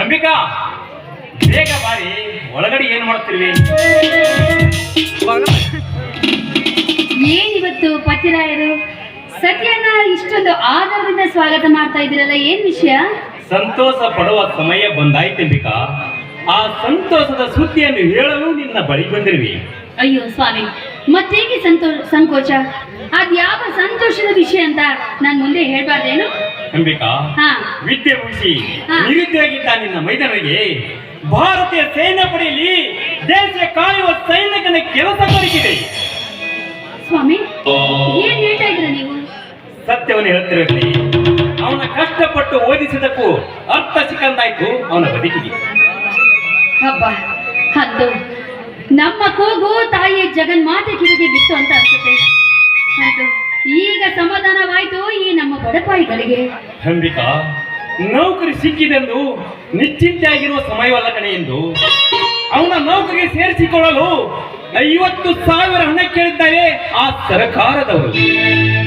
ಅಂಬಿಕಾ ಬೇಗ ಬಾರಿ. ಒಳಗಡೆ ಏನ್ ಮಾಡ್ತಿರ್ವಿ ಇವತ್ತು ಪತಿರಾಯರು? ಸತ್ಯನ ಇಷ್ಟೊಂದು ಆಧಾರದಿಂದ ಸ್ವಾಗತ ಮಾಡ್ತಾ ಇದ್ದೀರಲ್ಲ ಏನ್ ವಿಷಯ? ಸಂತೋಷ ಪಡುವ ಸಮಯ ಬಂದಾಯ್ತು ಅಂಬಿಕಾ. ಆ ಸಂತೋಷದ ಸುದ್ದಿಯನ್ನು ಹೇಳಲು ನಿನ್ನ ಬಳಿ ಬಂದಿರುವಿ. ಅಯ್ಯೋ ಸ್ವಾಮಿ ಮತ್ತೇಗೆ ಸಂತೋ ಸಂಕೋಚ? ಅದ್ಯಾವ ಸಂತೋಷದ ವಿಷಯ ಅಂತ ನಾನ್ ಮುಂದೆ ಹೇಳ್ಬಾರ್ದೇನು? ಅಂಬಿಕಾ ಹಾ. ವಿದ್ಯೆ ಮುಗಿಸಿ. ನಿರುದ್ಯೋಗಿದ್ದ ನಿನ್ನ ಮೈದಾನಿಗೆ ಭಾರತೀಯ ಸೈನ್ಯ ಪಡೆಯಲ್ಲಿ ದೇಶ ಕಾಯುವ ಸೈನಿಕನ ಕೆಲಸ ದೊರಕಿದೆ. ಸ್ವಾಮಿ ಏನ್ ಹೇಳ್ತಾ ಇದ್ರ ನೀವು? ಸತ್ಯವನ್ನು ಹೇಳ್ತಿರಲಿ ಅವನ ಕಷ್ಟಪಟ್ಟು ಓದಿಸಿದಕ್ಕೂ ಅರ್ಥ ಸಿಕ್ಕಂತಾಯ್ತು ಅವನ ಬದುಕಿಗೆ. ಹಬ್ಬ ಹದ್ದು. ನಮ್ಮ ಕೂಗು ತಾಯಿ ಜಗನ್ಮಾತೆ ಕಿವಿಗೆ ಬಿತ್ತು ಅಂತ ಅನ್ಸುತ್ತೆ. ಹೌದು ಈಗ ಸಮಾಧಾನವಾಯ್ತು ಈ ನಮ್ಮ ಬಡಪಾಯಿಗಳಿಗೆ. ಅಂಬಿಕಾ ನೌಕರಿ ಸಿಕ್ಕಿದೆಂದು ನಿಶ್ಚಿಂತೆಯಾಗಿರುವ ಸಮಯವಲ್ಲ ಕಣೆ ಎಂದು. ಅವನ ನೌಕರಿಗೆ ಸೇರಿಸಿಕೊಳ್ಳಲು ಐವತ್ತು ಸಾವಿರ ಹಣ ಕೇಳಿದ್ದಾರೆ ಆ ಸರ್ಕಾರದವರು.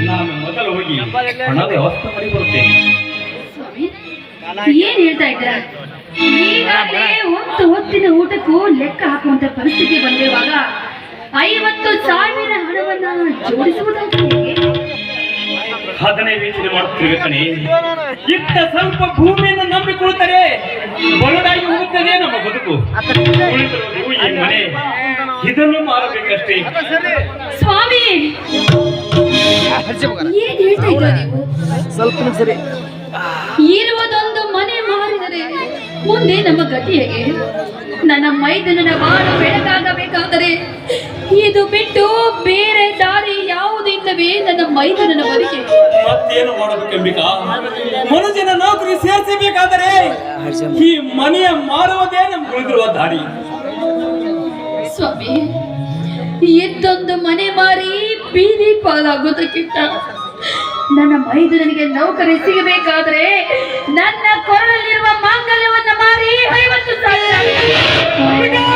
ನಾನು ಮೊದಲು ಹೋಗಿ ಹಣದ ವ್ಯವಸ್ಥೆ ಮಾಡಿ ಬರುತ್ತೇನೆ ಏನ್ ಹೇಳ್ತಾ ಇದ್ದೀರಾ? ಒಂದು ಹೊತ್ತಿನ ಊಟಕ್ಕೂ ಲೆಕ್ಕ ಹಾಕುವಂತ ಪರಿಸ್ಥಿತಿ ಬಂದಿರುವಾಗ ಐವತ್ತು ಸಾವಿರ ಹಣವನ್ನ ಜೋಡಿಸುವುದಾದ್ರೆ ಹೇಗೆ? ವೀಕ್ಷಣೆ ಮಾಡುತ್ತಿರುವೆ ಇಷ್ಟ ಇತ್ತ ಸ್ವಲ್ಪ ಭೂಮಿಯನ್ನು ನಂಬಿಕೊಳ್ತಾರೆ ಬಲುಡಾಗಿ ಹೋಗುತ್ತದೆ ನಮ್ಮ ಬದುಕು? ಈ ಮನೆ. ಇದನ್ನು ಮಾರಬೇಕಷ್ಟೇ. ಸ್ವಾಮಿ! ಸ್ವಲ್ಪ ಸರಿ ಇರುವುದೊಂದು ಮನೆ ಮಾರಿದರೆ ಮುಂದೆ ನಮ್ಮ ಗತಿ ಹೇಗೆ? ನನ್ನ ಮೈದನ ಬಾಳು ಬೆಳಕಾಗಬೇಕಾದರೆ ಇದು ಬಿಟ್ಟು ಮನುಷ್ಯನ ನೌಕರಿ ಸೇರಿಸಬೇಕಾದರೆ ಈ ಮನೆಯ ಮಾರುವುದೇ ನಮ್ಗೆ ಉಳಿದಿರುವ ದಾರಿ. ಸ್ವಾಮಿ ಎದ್ದೊಂದು ಮನೆ ಮಾರಿ ಬೀದಿ ಪಾಲಾಗೋದಕ್ಕಿಂತ ನನ್ನ ಮೈದನನಿಗೆ ನೌಕರಿ ಸಿಗಬೇಕಾದ್ರೆ ನನ್ನ